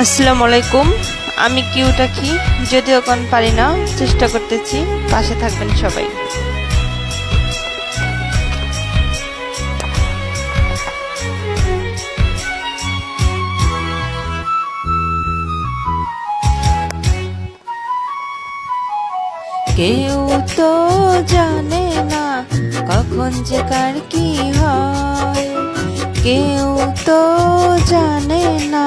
আসসালামু আলাইকুম। আমি কিউটা কি? যদিও কোন পারি না, চেষ্টা করতেছি। পাশে থাকবেন সবাই। কেউ তো জানে না কখন যে কার কি হয়। কেউ তো জানে না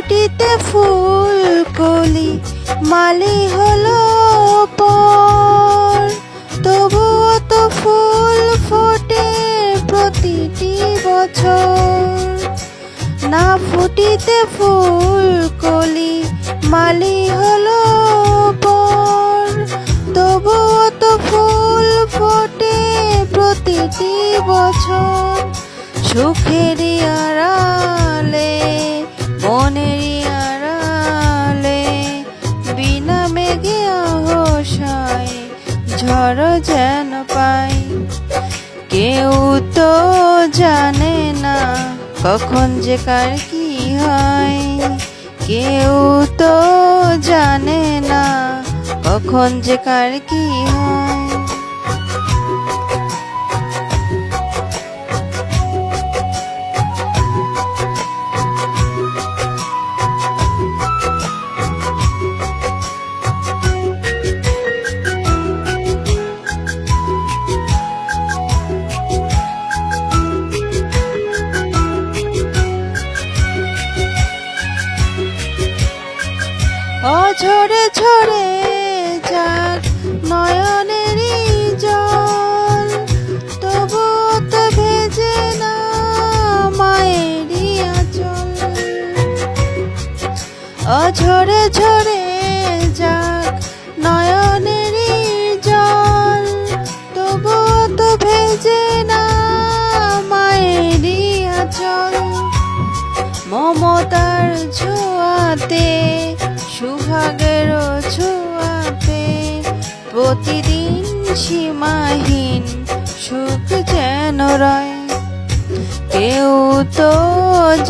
ফুটিতে ফুল কলি মালি হলো পর। তবুও তো ফুল ফোটে প্রতিটি বছর। না ফুটিতে ফুল কলি মালি হলো পর। তবুও তো ফুল ফোটে প্রতিটি বছর। সুখেরই আড়ালে মনেরই আড়ালে, বিনা মেঘে আহসায় ঝড় যেন পাই কেউ তো জানে না কখন যে কার কি হয়। কেউ তো জানে না কখন যে কার কি হয়। অঝরে ঝরে যাক নয়নেরই জল। তবু তো ভেজে না মায়েরই আচল। অঝরে ঝরে যাক নয়নেরই জল। তবু তো ভেজে না মায়েরই আচল। মমতার ছোঁয়াতে সুভাগের ছোঁয়াতে প্রতিদিন সীমাহীন সুখ যেন রয়। কেউ তো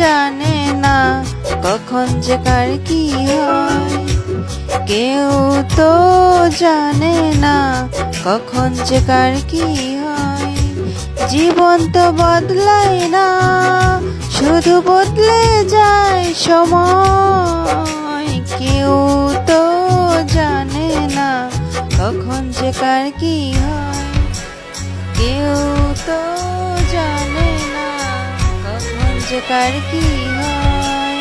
জানে না কখন যে কার কি হয়। কেউ তো জানে না কখন যে কার কি হয়। জীবন তো বদলায় না, শুধু বদলে যায় সময়। কার কি হয়? কেউ তো জানে না কখন যে কার কি হয়।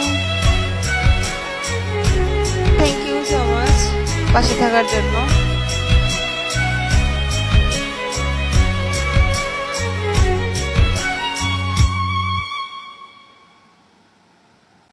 থ্যাংক ইউ সো মাচ পাশে থাকার জন্য।